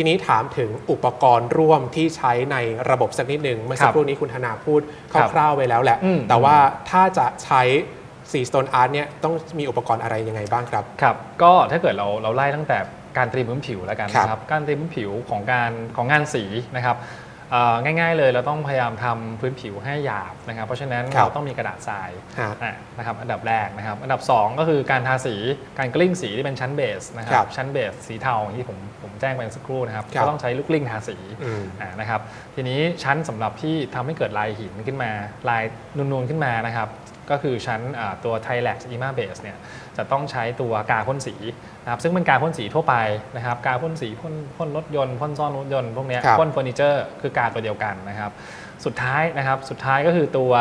ทีนี้ถามถึงอุปกรณ์ร่วมที่ใช้ในระบบสักนิดหนึ่งเมื่อสักครู่นี้คุณธนาพูดคร่าวๆไว้แล้วแหละอืมแต่ว่าถ้าจะใช้สี Stone Art เนี่ยต้องมีอุปกรณ์อะไรยังไงบ้างครับ ครับ ก็ถ้าเกิดเราเราไล่ตั้งแต่การเตรียมพื้นผิวแล้วกันครับนะครับ การเตรียมพื้นผิวของการของงานสีนะครับเอ่อ ง่ายๆเลยเราต้องพยายามทำพื้นผิวให้หยาบนะครับ เพราะฉะนั้นครับเราต้องมีกระดาษทรายฮะอะนะครับอันดับแรกนะครับ อันดับ 2 ก็คือการทาสีการกลิ้งสีที่เป็นชั้นเบสนะคครัรับบชั้นเบสสีเทาอย่างที่ผมผมแจ้งไปเมื่อสักครู่นะครับครับก็ต้องใช้ลูกกลิ้งทาสีอืมอ่านะครับทีนี้ชั้นสำหรับที่ทำให้เกิดลายหินขึ้นมา ลายนูนๆขึ้นมานะครับ ก็คือชั้นอ่าตัว t i l a x e m a Base เนี่ยจะต้องใช้ตัวกาพ่นสีนะครับซึ่งเป็นกาพ่นสีทั่วไปนะครับกาพ่นสีพ่นพ่นรถยนต์พ่นซ่อนรถยนต์พวกเนี้ยครับพ่นเฟอร์นิเจอร์คือกาตัวเดียวกันนะครับสุดท้ายนะครับสุดท้ายก็คือตัว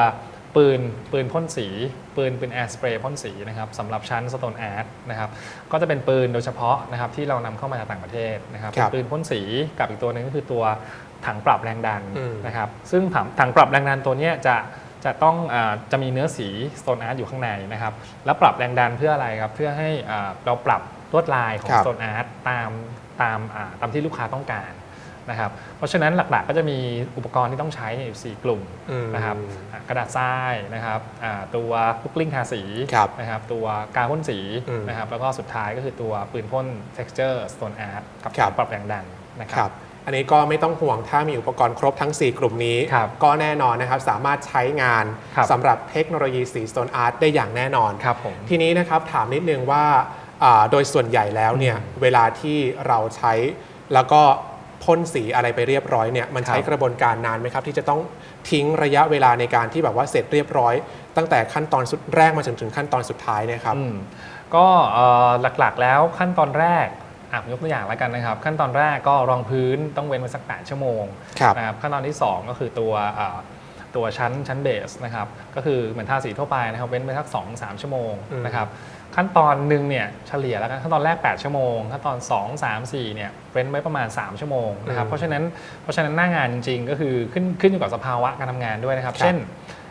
ปืนปืนพ่นสีปืนเป็นแอร์สเปรย์พ่นสีนะครับสำหรับชั้น Stone Art นะครับก็จะเป็นปืนโดยเฉพาะนะครับที่เรานำเข้ามาจากต่างประเทศนะครับครับเป็นปืนพ่นสีกับอีกตัวหนึ่งก็คือตัวถังปรับแรงดันอืมนะครับซึ่งถังถังปรับแรงดันตัวเนี้ยจะ จะต้องอาจะมีเนื้อสี Stone Art อยู่ข้างในนะครับ แล้วปรับแรงดันเพื่ออะไรครับ เพื่อให้อ่าเราปรับลวดลายของครับ Stone Art ตามตามอ่าตามที่ลูกค้าต้องการนะครับ เพราะฉะนั้นหลักๆก็จะมีอุปกรณ์ที่ต้องใช้อยู่สี่กลุ่มอืมนะครับอ่ากระดาษทรายนะครับอ่าตัวลูกกลิ้งทาสีครับนะครับ ตัวกาวพ่นสีอืมนะครับ แล้วก็สุดท้ายก็คือตัวปืนพ่น texture Stone Art กับครับปรับแรงดันนะคครัรับบ อันนี้ก็ไม่ต้องห่วงถ้ามีอุปกรณ์ครบทั้ง 4 กลุ่มนี้ ครับก็แน่นอนนะครับสามารถใช้งานครับ สำหรับเทคโนโลยีสี Stone Art ได้อย่างแน่นอน ครับผม ทีนี้นะครับถามนิดนึงว่าอ่าโดยส่วนใหญ่แล้วเนี่ยเวลาที่เราใช้แล้วก็พ่นสีอะไรไปเรียบร้อยเนี่ยมันใช้ครับ กระบวนการนานไหมครับ ที่จะต้องทิ้งระยะเวลาในการที่แบบว่าเสร็จเรียบร้อย ตั้งแต่ขั้นตอนสุดแรกมาจนถึงขั้นตอนสุดท้ายเนยครับ อืมก็เอ่อหลักๆแล้วขั้นตอนแรก อะผมยกตัวอย่างแล้วกันนะครับ ขั้นตอนแรกก็รองพื้นต้องเว้นไว้สัก 8 ชั่วโมงครับนะครับขั้นตอนที่ 2 ก็คือตัวเอ่อตัวชั้นชั้นเบสนะครับก็คือเหมือนทาสีทั่วไปนะครับเว้นไปสัก 2-3 ชั่วโมงอืมนะครับขั้นตอนหนึ่งเนี่ยเฉลี่ยแล้วกันขั้นตอนแรก 8 ชั่วโมง ขั้นตอน 2 3 4เนี่ยเว้นไว้ประมาณ 3 ชั่วโมงนะครับเพราะฉะนั้นเพราะฉะนั้นหน้างานจริง ๆ ก็คือขึ้นขึ้นอยู่กับสภาวะการทำงานด้วยนะครับครับเช่น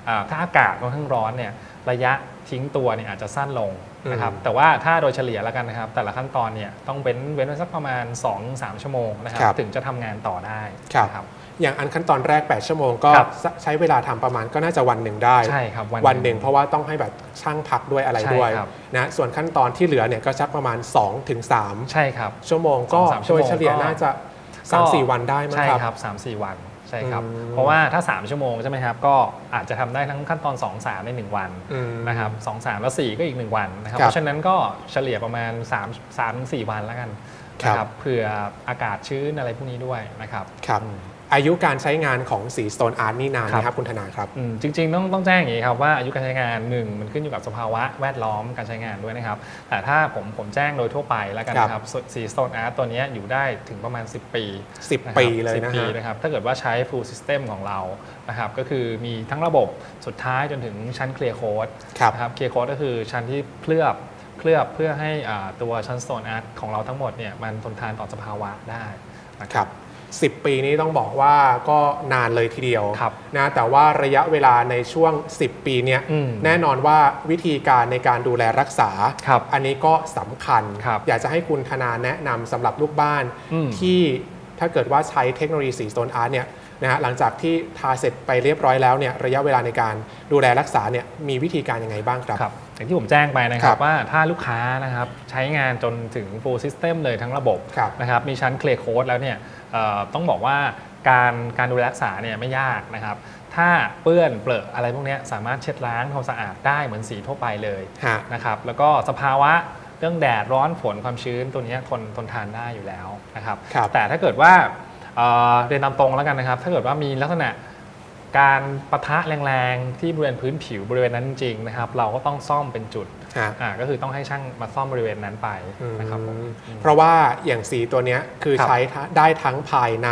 อ่าถ้าอากาศค่อนข้างร้อนเนี่ยระยะทิ้งตัวเนี่ยอาจจะสั้นลง นะครับอืมแต่ว่าถ้าโดยเฉลี่ยแล้วกันนะครับ แต่ละขั้นตอนเนี่ยต้องเว้นเว้นไว้สักประมาณ 2-3 ชั่วโมงนะครับครับ ถึงจะทำงานต่อได้ครับนะครับ อย่างอันขั้นตอนแรก 8 ชั่วโมงก็ครับ ใช้เวลาทำประมาณก็น่าจะวันหนึ่งได้ ใช่ครับ วันหนึ่งเพราะว่าต้องให้แบบช่างพักด้วยอะไรใช่ด้วยครับ นะส่วนขั้นตอนที่เหลือเนี่ยก็ชักประมาณ2-3ถึง3ใช่ครับ ชั่วโมงก็สองสามชั่โดวโมงยเฉลี่ยก็ น่าจะก็3-4 วันได้มั้งใช่ครับครับ3-4 วัน ใช่ครับ อืม เพราะว่าถ้า 3 ชั่วโมงใช่ไหมครับ ก็อาจจะทำได้ทั้งขั้นตอน 2-3 ใน 1 วันอืม นะครับ2-3แล้ว4ก็อีก 1 วันนะครับ ครับเพราะฉะนั้นก็เฉลี่ยประมาณ3 3-4วันแล้วกันครับนะครับเผื่ออากาศชื้นอะไรพวกนี้ด้วยนะครับ ครับ อืม อายุการใช้งานของสี Stone Art นี่นานไหมครับคุณธนาครับ อืมจริงๆต้องต้องแจ้งอย่างนี้ครับว่าอายุการใช้งานหนึ่งมันขึ้นอยู่กับสภาวะแวดล้อมการใช้งานด้วยนะครับแต่ถ้าผมผมแจ้งโดยทั่วไปแล้วกันนะครับสี Stone Art ตัวเนี้ยอยู่ได้ถึงประมาณ 10 ปีนะครับ10ปีเลยนะ10ปีฮะ นะครับถ้าเกิดว่าใช้ full system ของเรานะครับก็คือมีทั้งระบบสุดท้ายจนถึงชั้น clear code ครับ นะครับ clear code ก็คือชั้นที่เคลือบเคลือบเพื่อให้อ่าตัวชั้น Stone Art ของเราทั้งหมดเนี่ยมันทนทานต่อสภาวะได้นะคครัรับ บ 10 ปีนี้ต้องบอกว่าก็นานเลยทีเดียวครับนะแต่ว่าระยะเวลาในช่วง 10 ปีเนี่ยอืมแน่นอนว่าวิธีการในการดูแลรักษาครับอันนี้ก็สำคัญครับอยากจะให้คุณธนาแนะนำสำหรับลูกบ้านอืมที่ถ้าเกิดว่าใช้เทคโนโลยีสี Stone Art เนี่ย นะฮะหลังจากที่ทาเสร็จไปเรียบร้อยแล้วเนี่ยระยะเวลาในการดูแลรักษาเนี่ยมีวิธีการยังไงบ้างครับครับอย่างที่ผมแจ้งไปนะคครัรับบว่าถ้าลูกค้านะครับใช้งานจนถึง full system เลยทั้งระบบครับนะครับมีชั้น clear code แล้วเนี่ยเอ่อต้องบอกว่าการการดูแลรักษาเนี่ยไม่ยากนะครับ ถ้าเปื้อนเปรอะอะไรพวกเนี้ยสามารถเช็ดล้างทำความสะอาดได้เหมือนสีทั่วไปเลยฮะ นะครับแล้วก็สภาวะเรื่องแดดร้อนฝนความชื้นตัวเนี้ยทนทนทานได้อยู่แล้วนะครับ ครับ แต่ถ้าเกิดว่า เอ่อเรียนตามตรงแล้วกันนะครับ ถ้าเกิดว่ามีลักษณะการปะทะแรงๆ ที่บริเวณพื้นผิวบริเวณนั้นจริงๆนะครับ เราก็ต้องซ่อมเป็นจุดฮะอ่าก็คือต้องให้ช่างมาซ่อมบริเวณนั้นไปนะครับผมอืมเพราะว่าอย่างสีตัวเนี้ยคือครับใช้ทั้งได้ทั้งภายใน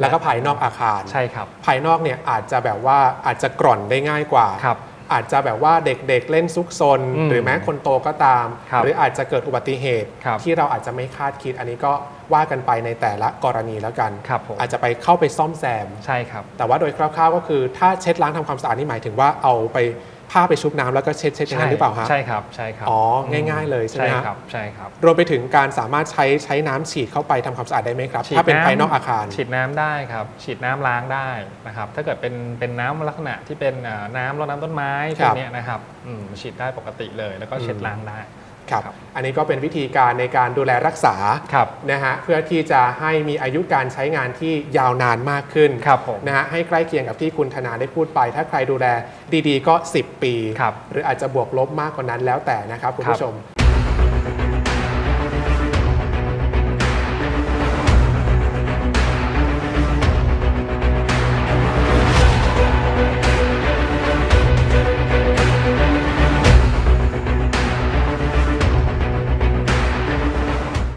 แล้วก็ภายนอกอาคารใช่ครับภายนอกเนี่ยอาจจะแบบว่าอาจจะกร่อนได้ง่ายกว่าครับ อาจจะแบบว่าเด็กๆเล่นซุกซน อืมหรือแม้คนโตก็ตาม ครับหรืออาจจะเกิดอุบัติเหตุ ครับที่เราอาจจะไม่คาดคิด อันนี้ก็ว่ากันไปในแต่ละกรณีแล้วกันครับผม อาจจะไปเข้าไปซ่อมแซม ใช่ครับ แต่ว่าโดยคร่าวๆก็คือถ้าเช็ดล้างทำความสะอาดนี่หมายถึงว่าเอาไป ผ้าไปชุบน้ำแล้วก็เช็ดเช็ดอย่างนั้นหรือเปล่าฮะใช่ครับใช่ครับอ๋อง่าย ๆ เลยใช่ไหมใช่ฮะครับใช่ครับรวมไปถึงการสามารถใช้ใช้น้ำฉีดเข้าไปทำความสะอาดได้ไหมครับฉีดถ้าเป็นำภายนอกอาคาร ฉีดน้ำได้ครับ ฉีดน้ำล้างได้นะครับ ถ้าเกิดเป็นเป็นน้ำลักษณะที่เป็นเอ่อน้ำรดน้ำต้นไม้คพรัวบกเนี้ยนะครับอืมฉีดได้ปกติเลยแล้วก็เช็ดอืมล้างได้ ครับครับอันนี้ก็เป็นวิธีการในการดูแลรักษาครับนะฮะเพื่อที่จะให้มีอายุการใช้งานที่ยาวนานมากขึ้นครับผมนะฮะให้ใกล้เคียงกับที่คุณธนาได้พูดไป ถ้าใครดูแลดีๆก็ 10 ปีครับหรืออาจจะบวกลบมากกว่านั้นแล้วแต่นะครับคุณครับผู้ชม